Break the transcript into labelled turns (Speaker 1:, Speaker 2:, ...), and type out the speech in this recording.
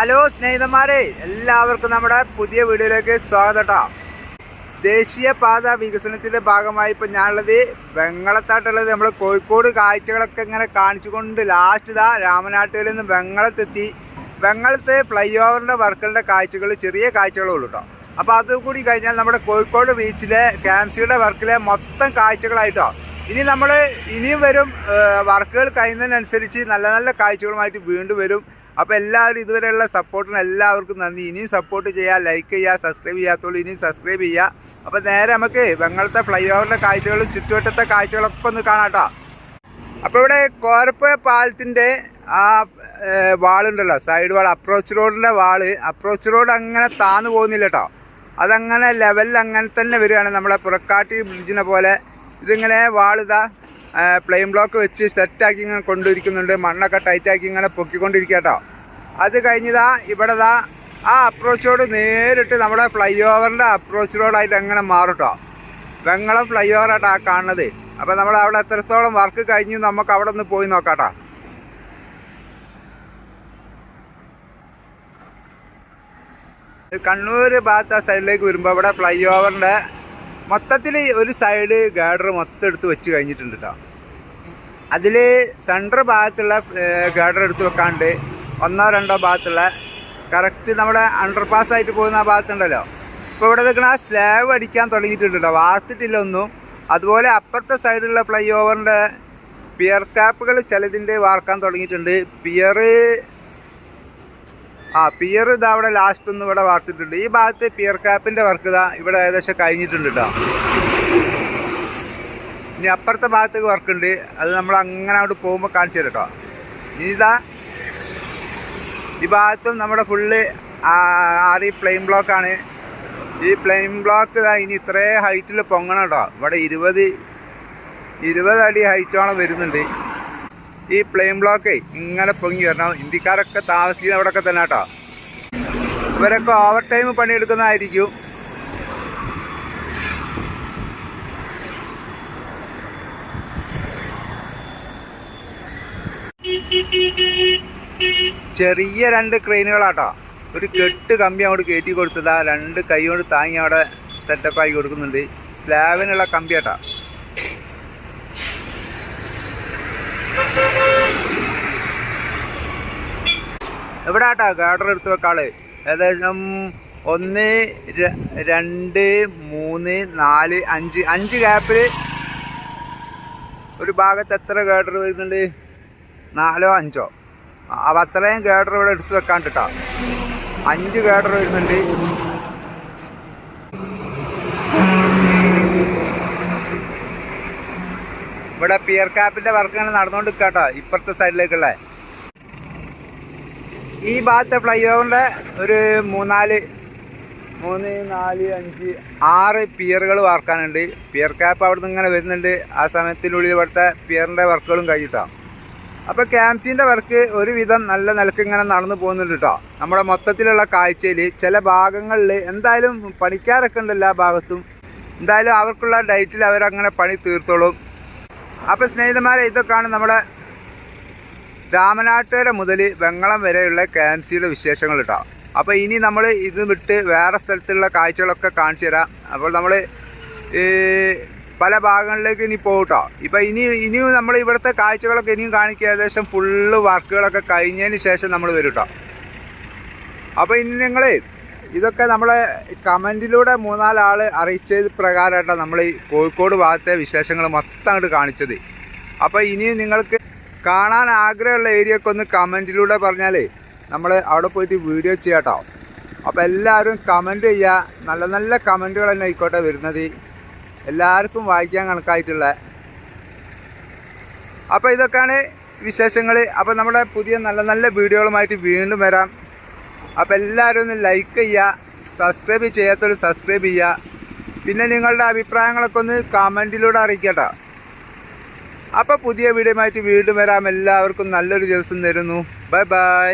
Speaker 1: Hello സ്നേഹിതന്മാരെ എല്ലാവർക്കും നമ്മുടെ പുതിയ വീഡിയോയിലേക്ക് സ്വാഗതം ദേശീയപാത വികസനത്തിന്റെ ഭാഗമായി ഇപ്പം ഞാനുള്ളത് വെങ്ങളത്താട്ടുള്ളത് നമ്മൾ കോഴിക്കോട് കാഴ്ചകളൊക്കെ ഇങ്ങനെ കാണിച്ചുകൊണ്ട് ലാസ്റ്റ് ഇതാ രാമനാട്ടിൽ നിന്ന് വെങ്ങളത്തെത്തി വെങ്ങളത്ത് ഫ്ലൈ ഓവറിന്റെ വർക്കുകളുടെ കാഴ്ചകൾ ചെറിയ കാഴ്ചകളേ ഉള്ളൂ കേട്ടോ അപ്പോൾ അതുകൂടി കഴിഞ്ഞാൽ നമ്മുടെ കോഴിക്കോട് ബീച്ചിലെ ക്യാംസിയുടെ വർക്കിലെ മൊത്തം കാഴ്ചകളായിട്ടോ. ഇനി നമ്മൾ ഇനിയും വരും വർക്കുകൾ കഴിയുന്നതിനനുസരിച്ച് നല്ല നല്ല കാഴ്ചകളുമായിട്ട് വീണ്ടും വരും. അപ്പോൾ എല്ലാവരും ഇതുവരെയുള്ള സപ്പോർട്ടിന് എല്ലാവർക്കും നന്ദി. ഇനിയും സപ്പോർട്ട് ചെയ്യുക ലൈക്ക് ചെയ്യുക സബ്സ്ക്രൈബ് ചെയ്യാത്തോളൂ. ഇനിയും സബ്സ്ക്രൈബ് ചെയ്യുക അപ്പോൾ നേരെ നമുക്ക് വെങ്ങളത്തെ ഫ്ലൈ ഓവറിന്റെ കാഴ്ചകളും ചുറ്റുവട്ടത്തെ കാഴ്ചകളൊക്കെ ഒന്ന് കാണാട്ടോ അപ്പോൾ ഇവിടെ കോരപ്പുഴ പാലത്തിന്റെ ആ വാളുണ്ടല്ലോ. സൈഡ് വാൾ അപ്രോച്ച് റോഡിന്റെ വാൾ അപ്രോച്ച് റോഡ് അങ്ങനെ താന്നു പോകുന്നില്ല കേട്ടോ. അതങ്ങനെ ലെവലിൽ അങ്ങനെ തന്നെ വരികയാണ്. നമ്മളെ പുറക്കാട്ടി ബ്രിഡ്ജിനെ പോലെ. ഇതിങ്ങനെ വാളിതാ പ്ലെയിൻ ബ്ലോക്ക് വെച്ച് സെറ്റാക്കി ഇങ്ങനെ കൊണ്ടിരിക്കുന്നുണ്ട് മണ്ണൊക്കെ ടൈറ്റാക്കി ഇങ്ങനെ പൊക്കിക്കൊണ്ടിരിക്കുക കേട്ടോ അത് കഴിഞ്ഞതാ ഇവിടെ ദാ ആ അപ്രോച്ചോട് നേരിട്ട് നമ്മുടെ ഫ്ലൈ ഓവറിന്റെ അപ്രോച്ച് റോഡായിട്ട് എങ്ങനെ മാറും കേട്ടോ വെങ്ങളം ഫ്ലൈ ഓവറായിട്ട് ആ കാണുന്നത്. അപ്പോൾ നമ്മൾ അവിടെ എത്രത്തോളം വർക്ക് കഴിഞ്ഞു നമുക്ക് അവിടെ ഒന്ന് പോയി നോക്കാട്ടോ. കണ്ണൂർ ഭാഗത്ത് ആ സൈഡിലേക്ക് വരുമ്പോൾ ഇവിടെ ഫ്ലൈ ഓവറിന്റെ മൊത്തത്തിൽ ഒരു സൈഡ് ഗാഡർ മൊത്തം എടുത്ത് വെച്ച് കഴിഞ്ഞിട്ടുണ്ട് കേട്ടോ അതിൽ സെൻട്രൽ ഭാഗത്തുള്ള ഗാഡർ എടുത്ത് വെക്കാണ്ട് ഒന്നോ രണ്ടോ ഭാഗത്തുള്ള കറക്റ്റ് നമ്മുടെ അണ്ടർ പാസ് ആയിട്ട് പോകുന്ന ആ ഭാഗത്തുണ്ടല്ലോ. ഇപ്പോൾ ഇവിടെ നിൽക്കുന്ന ആ സ്ലാബ് അടിക്കാൻ തുടങ്ങിയിട്ടുണ്ട് കേട്ടോ വാർത്തിട്ടില്ല ഒന്നും. അതുപോലെ അപ്പുറത്തെ സൈഡിലുള്ള ഫ്ലൈ ഓവറിന്റെ പിയർ ടാപ്പുകൾ ചിലതിന്റെ വാർക്കാൻ തുടങ്ങിയിട്ടുണ്ട്. പിയർ ആ പിയർ ഇതാ അവിടെ ലാസ്റ്റ് ഒന്ന് ഇവിടെ വാർത്തിട്ടുണ്ട്. ഈ ഭാഗത്ത് പിയർ ക്യാപ്പിന്റെ വർക്ക് ഇതാ ഇവിടെ ഏകദേശം കഴിഞ്ഞിട്ടുണ്ട് കേട്ടോ ഇനി അപ്പുറത്തെ ഭാഗത്തേക്ക് വർക്ക് ഉണ്ട്. അത് നമ്മൾ അങ്ങനെ അങ്ങോട്ട് പോകുമ്പോൾ കാണിച്ചു തരാം കേട്ടോ ഇനി ഇതാ ഈ ഭാഗത്തും നമ്മുടെ ഫുള്ള് ആറി പ്ലെയിൻ ബ്ലോക്കാണ് ഈ പ്ലെയിൻ ബ്ലോക്ക് ഇതാ ഇനി ഇത്രേ ഹൈറ്റിൽ പൊങ്ങണം കേട്ടോ ഇവിടെ ഇരുപത് ഇരുപത് അടി ഹൈറ്റോളം വരുന്നുണ്ട്. ഈ പ്ലെയിൻ ബ്ലോക്ക് ഇങ്ങനെ പൊങ്ങി വരണം. ഇന്ത്യക്കാരൊക്കെ താമസിക്കുന്ന അവിടെയൊക്കെ തന്നെ കേട്ടോ. ഇവരൊക്കെ ഓവർ ടൈം പണിയെടുക്കുന്നതായിരിക്കും. ചെറിയ രണ്ട് ക്രെയിനുകളാട്ടോ. ഒരു കെട്ട് കമ്പി അങ്ങോട്ട് കയറ്റി കൊടുത്തതാ. രണ്ട് കൈ കൊണ്ട് താങ്ങി അവിടെ സെറ്റപ്പ് ആക്കി കൊടുക്കുന്നുണ്ട്. സ്ലാബിനുള്ള കമ്പിയാട്ടാ. എവിടെ ആട്ടാ ഗാർഡർ എടുത്ത് വെക്കാൾ. ഏകദേശം ഒന്ന് രണ്ട് മൂന്ന് നാല് അഞ്ച്. അഞ്ച് ഗ്യാപ്പിൽ ഒരു ഭാഗത്ത് എത്ര ഗേഡർ വരുന്നുണ്ട്? നാലോ അഞ്ചോ? അപ്പം അത്രയും ഗേഡർ ഇവിടെ എടുത്ത് വെക്കാണ്ട് അഞ്ച് ഗേഡർ വരുന്നുണ്ട്. ഇവിടെ പിയർ ക്യാപ്പിന്റെ വർക്ക് ഇങ്ങനെ നടന്നുകൊണ്ട് കേട്ടോ ഇപ്പുറത്തെ സൈഡിലേക്കുള്ള ഈ ഭാഗത്തെ ഫ്ലൈ ഓവറിന്റെ ഒരു മൂന്നാൽ മൂന്ന് നാല് അഞ്ച് ആറ് പിയറുകൾ വാർക്കാനുണ്ട് പിയർ ക്യാപ്പ് അവിടെ നിന്ന് ഇങ്ങനെ വരുന്നുണ്ട്. ആ സമയത്തിനുള്ളിൽ ഇവിടുത്തെ പിയറിന്റെ വർക്കുകളും കഴിഞ്ഞിട്ടാണ് അപ്പോൾ ക്യാംസിന്റെ വർക്ക് ഒരുവിധം നല്ല നിലയ്ക്ക് ഇങ്ങനെ നടന്നു പോകുന്നുണ്ട് കേട്ടോ നമ്മുടെ മൊത്തത്തിലുള്ള കാഴ്ചയിൽ ചില ഭാഗങ്ങളിൽ എന്തായാലും പണിക്കാരൊക്കെ ഉണ്ട് എല്ലാ ഭാഗത്തും. എന്തായാലും അവർക്കുള്ള ഡേറ്റിൽ അവരങ്ങനെ പണി തീർത്തോളും. അപ്പോൾ സ്നേഹിതന്മാരെ ഇതൊക്കെയാണ് നമ്മുടെ രാമനാട്ടുകര മുതൽ വെങ്ങളം വരെയുള്ള കെ എം സിയുടെ വിശേഷങ്ങൾ കേട്ടോ അപ്പോൾ ഇനി നമ്മൾ ഇത് വിട്ട് വേറെ സ്ഥലത്തുള്ള കാഴ്ചകളൊക്കെ കാണിച്ചു തരാം. അപ്പോൾ നമ്മൾ പല ഭാഗങ്ങളിലേക്ക് ഇനി പോകും ഇപ്പോൾ ഇനി ഇനിയും നമ്മൾ ഇവിടുത്തെ കാഴ്ചകളൊക്കെ ഇനിയും കാണിക്കുക. ഏകദേശം ഫുള്ള് വർക്കുകളൊക്കെ കഴിഞ്ഞതിന് ശേഷം നമ്മൾ വരും കേട്ടോ അപ്പോൾ ഇനി നിങ്ങൾ ഇതൊക്കെ നമ്മളെ കമന്റിലൂടെ മൂന്നാലാൾ അറിയിച്ചത് പ്രകാരമായിട്ടാണ് നമ്മൾ ഈ കോഴിക്കോട് ഭാഗത്തെ വിശേഷങ്ങൾ മൊത്തം അങ്ങോട്ട് കാണിച്ചത്. അപ്പോൾ ഇനിയും നിങ്ങൾക്ക് കാണാൻ ആഗ്രഹമുള്ള ഏരിയ ഒക്കെ ഒന്ന് കമന്റിലൂടെ പറഞ്ഞാലേ നമ്മൾ അവിടെ പോയിട്ട് വീഡിയോ ചെയ്യാട്ടോ. അപ്പോൾ എല്ലാവരും കമന്റ് ചെയ്യുക നല്ല നല്ല കമന്റുകൾ തന്നെ ആയിക്കോട്ടെ വരുന്നത്. എല്ലാവർക്കും വായിക്കാൻ കണക്കായിട്ടുള്ള. അപ്പോൾ ഇതൊക്കെയാണ് വിശേഷങ്ങൾ. അപ്പോൾ നമ്മുടെ പുതിയ നല്ല നല്ല വീഡിയോകളുമായിട്ട് വീണ്ടും വരാം. അപ്പോൾ എല്ലാവരും ഒന്ന് ലൈക്ക് ചെയ്യുക സബ്സ്ക്രൈബ് ചെയ്യാത്തവർ സബ്സ്ക്രൈബ് ചെയ്യുക പിന്നെ നിങ്ങളുടെ അഭിപ്രായങ്ങളൊക്കെ ഒന്ന് കമന്റിലൂടെ അറിയിക്കട്ടോ. അപ്പോൾ പുതിയ വീഡിയോ വീഡിയോയുമായിട്ട് വീണ്ടും വരാം. എല്ലാവർക്കും നല്ലൊരു ദിവസം തരുന്നു. Bye bye.